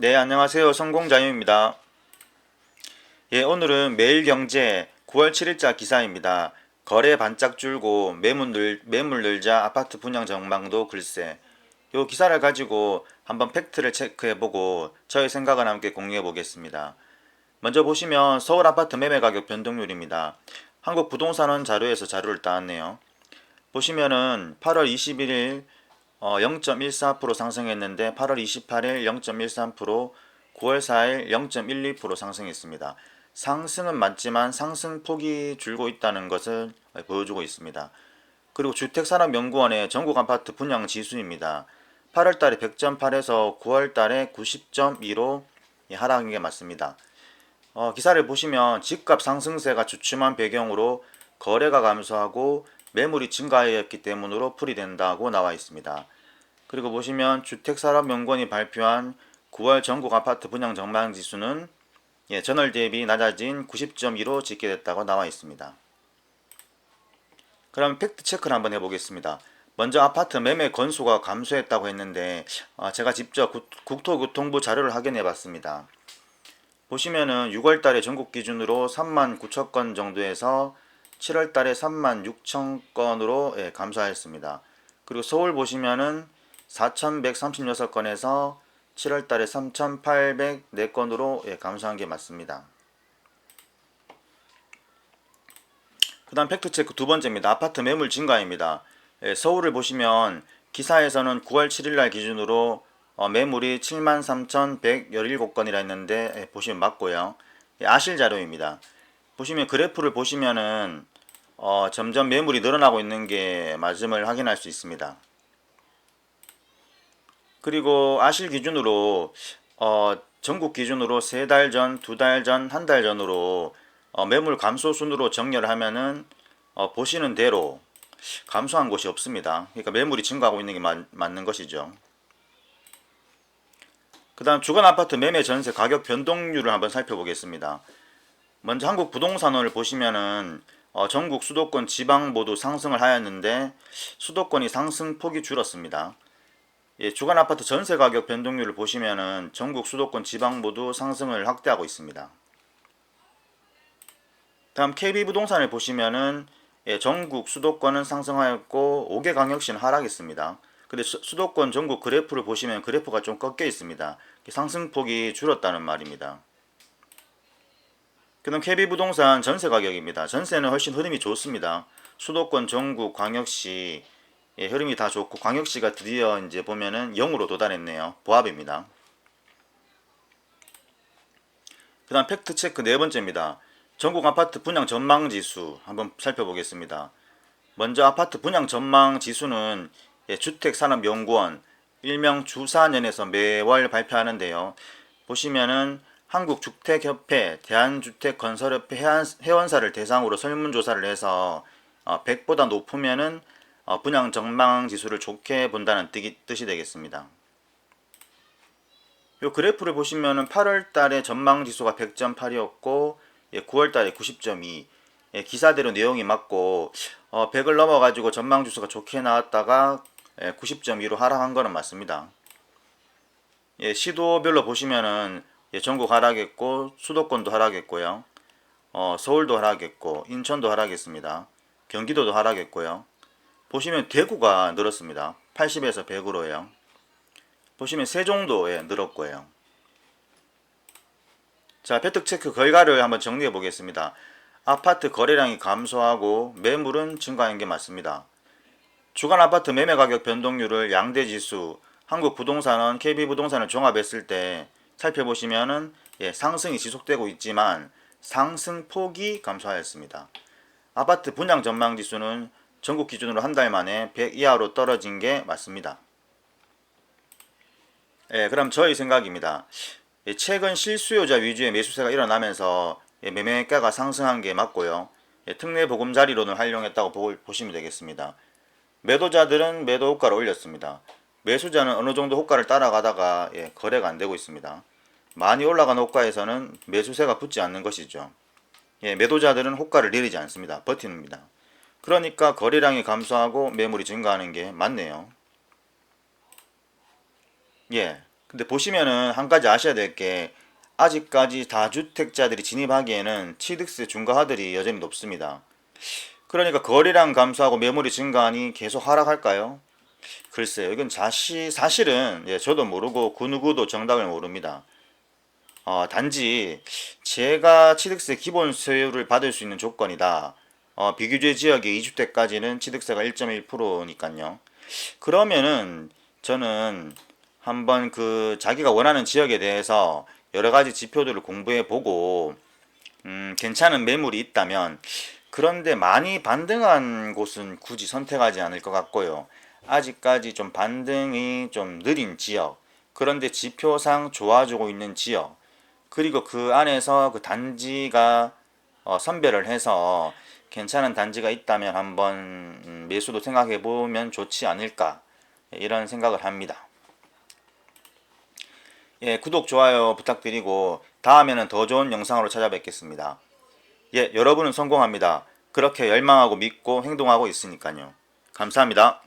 네, 안녕하세요. 성공자유입니다. 예, 오늘은 매일경제 9월 7일자 기사입니다. 거래 반짝 줄고 매물, 늘, 매물 늘자 아파트 분양 전망도 글쎄. 요 기사를 가지고 한번 팩트를 체크해보고 저의 생각을 함께 공유해보겠습니다. 먼저 보시면 서울 아파트 매매 가격 변동률입니다. 한국 부동산원 자료에서 자료를 따왔네요. 보시면은 8월 21일 어, 0.14% 상승했는데 8월 28일 0.13%, 9월 4일 0.12% 상승했습니다. 상승은 맞지만 상승폭이 줄고 있다는 것을 보여주고 있습니다. 그리고 주택산업연구원의 전국 아파트 분양 지수입니다. 8월 달에 100.8에서 9월 달에 90.2로 하락한 게 맞습니다. 어, 기사를 보시면 집값 상승세가 주춤한 배경으로 거래가 감소하고 매물이 증가하였기 때문으로 풀이된다고 나와 있습니다. 그리고 보시면 주택산업연구원이 발표한 9월 전국 아파트 분양 전망 지수는 예, 전월 대비 낮아진 90.2로 집계됐다고 나와 있습니다. 그럼 팩트 체크를 한번 해보겠습니다. 먼저 아파트 매매 건수가 감소했다고 했는데 아, 제가 직접 국- 국토교통부 자료를 확인해 봤습니다. 보시면은 6월 달에 전국 기준으로 3만 9천 건 정도에서 7월 달에 3만 6천 건으로 예, 감소하였습니다. 그리고 서울 보시면은 4,136건에서 7월 달에 3,804건으로 예, 감소한 게 맞습니다. 그 다음 팩트체크 두 번째입니다. 아파트 매물 증가입니다. 예, 서울을 보시면 기사에서는 9월 7일 날 기준으로 어, 매물이 73,117건이라 했는데 예, 보시면 맞고요. 예, 아실 자료입니다. 보시면 그래프를 보시면은 어, 점점 매물이 늘어나고 있는 게 맞음을 확인할 수 있습니다. 그리고 아실 기준으로 어, 전국 기준으로 세 달 전, 두 달 전, 한 달 전으로 어, 매물 감소 순으로 정렬을 하면은 어, 보시는 대로 감소한 곳이 없습니다. 그러니까 매물이 증가하고 있는 게 맞, 맞는 것이죠. 그 다음 주간 아파트 매매 전세 가격 변동률을 한번 살펴보겠습니다. 먼저 한국 부동산원을 보시면은 어, 전국 수도권 지방 모두 상승을 하였는데 수도권이 상승폭이 줄었습니다. 예, 주간 아파트 전세 가격 변동률을 보시면은 전국 수도권 지방 모두 상승을 확대하고 있습니다. 다음 KB 부동산을 보시면은 예, 전국 수도권은 상승하였고 5개 광역시는 하락했습니다. 근데 수, 수도권 전국 그래프를 보시면 그래프가 좀 꺾여 있습니다. 상승폭이 줄었다는 말입니다. 그다음 KB 부동산 전세 가격입니다. 전세는 훨씬 흐름이 좋습니다. 수도권 전국 광역시 예, 흐름이 다 좋고 광역시가 드디어 이제 보면은 0으로 도달했네요. 보합입니다. 그다음 팩트 체크 네 번째입니다. 전국 아파트 분양 전망 지수 한번 살펴보겠습니다. 먼저 아파트 분양 전망 지수는 예, 주택산업연구원 일명 주사년에서 매월 발표하는데요. 보시면은 한국주택협회, 대한주택건설협회 회원- 회원사를 대상으로 설문조사를 해서 어, 100보다 높으면은 어, 분양 전망 지수를 좋게 본다는 뜻이, 되겠습니다. 요 그래프를 보시면은 8월 달에 전망 지수가 100.8이었고 예, 9월 달에 90.2. 예, 기사대로 내용이 맞고 어, 100을 넘어 가지고 전망 지수가 좋게 나왔다가 예, 90.2로 하락한 거는 맞습니다. 예, 시도별로 보시면은 예, 전국 하락했고 수도권도 하락했고요. 어, 서울도 하락했고 인천도 하락했습니다. 경기도도 하락했고요. 보시면 대구가 늘었습니다. 80에서 100으로요. 보시면 세종도에 늘었고요. 자, 배특 체크 결과를 한번 정리해 보겠습니다. 아파트 거래량이 감소하고 매물은 증가한 게 맞습니다. 주간 아파트 매매 가격 변동률을 양대 지수, 한국 부동산원, KB 부동산을 종합했을 때 살펴보시면은 예, 상승이 지속되고 있지만 상승폭이 감소하였습니다. 아파트 분양 전망 지수는 전국 기준으로 한 달 만에 100 이하로 떨어진 게 맞습니다. 예, 그럼 저희 생각입니다. 예, 최근 실수요자 위주의 매수세가 일어나면서 예, 매매가가 상승한 게 맞고요. 예, 특례 보금자리론을 활용했다고 보, 보시면 되겠습니다. 매도자들은 매도 효과를 올렸습니다. 매수자는 어느 정도 효과를 따라가다가 예, 거래가 안 되고 있습니다. 많이 올라간 호가에서는 매수세가 붙지 않는 것이죠. 예, 매도자들은 호가를 내리지 않습니다. 버티는입니다. 그러니까 거래량이 감소하고 매물이 증가하는 게 맞네요. 예. 근데 보시면은 한 가지 아셔야 될 게 아직까지 다주택자들이 진입하기에는 취득세 중과하들이 여전히 높습니다. 그러니까 거래량 감소하고 매물이 증가하니 계속 하락할까요? 글쎄요. 이건 자시, 사실은 예, 저도 모르고 그 누구도 정답을 모릅니다. 어, 단지 제가 취득세 기본 세율을 받을 수 있는 조건이다. 어, 비규제 지역의 2주택까지는 취득세가 1.1%니까요. 그러면은 저는 한번 그 자기가 원하는 지역에 대해서 여러 가지 지표들을 공부해 보고 음, 괜찮은 매물이 있다면 그런데 많이 반등한 곳은 굳이 선택하지 않을 것 같고요. 아직까지 좀 반등이 좀 느린 지역, 그런데 지표상 좋아지고 있는 지역, 그리고 그 안에서 그 단지가 어, 선별을 해서 괜찮은 단지가 있다면 한번 음, 매수도 생각해 보면 좋지 않을까 이런 생각을 합니다. 예, 구독, 좋아요 부탁드리고 다음에는 더 좋은 영상으로 찾아뵙겠습니다. 예, 여러분은 성공합니다. 그렇게 열망하고 믿고 행동하고 있으니까요. 감사합니다.